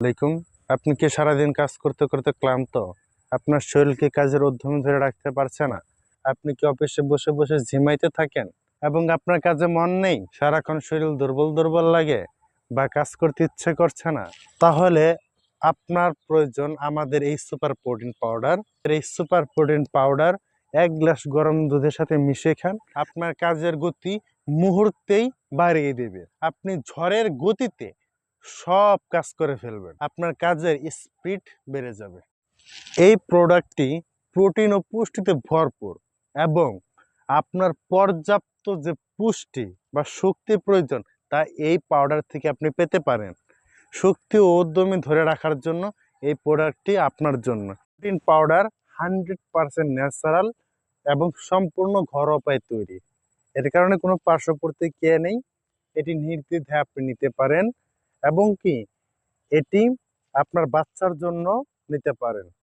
আলাইকুম। আপনি কি সারাদিন কাজ করতে করতে ক্লান্ত? আপনার শরীরকে কাজের উদ্যমে ধরে রাখতে পারছে না। আপনি কি অফিসে বসে বসে ঝিমাইতে থাকেন? এবং আপনার কাজে মন নেই? সারাক্ষণ শরীর দুর্বল দুর্বল লাগে বা কাজ করতে ইচ্ছে করছে না? তাহলে আপনার প্রয়োজন আমাদের এই সুপার প্রোটিন পাউডার। এই সুপার প্রোটিন পাউডার এক গ্লাস গরম দুধের সাথে মিশিয়ে খান। আপনার কাজের গতি মুহূর্তেই বাড়িয়ে দেবে। আপনি ঝড়ের গতিতে সব কাজ করে ফেলবেন। আপনার কাজের স্পিড বেড়ে যাবে। এই প্রোডাক্টটি প্রোটিন ও পুষ্টিতে ভরপুর এবং আপনার পর্যাপ্ত যে পুষ্টি বা শক্তি প্রয়োজন তা এই পাউডার থেকে আপনি পেতে পারেন। শক্তি ও উদ্যমী ধরে রাখার জন্য এই প্রোডাক্টটি আপনার জন্য। Protein powder hundred percent natural এবং সম্পূর্ণ ঘরোয়া উপায় তৈরি। এর কারণে কোনো পার্শ্ব প্রতিক্রিয়া নেই। এটি নির্দ্বিধায় আপনি নিতে পারেন। এবং কি? এটি আপনার বাচ্চার জন্য নিতে পারেন।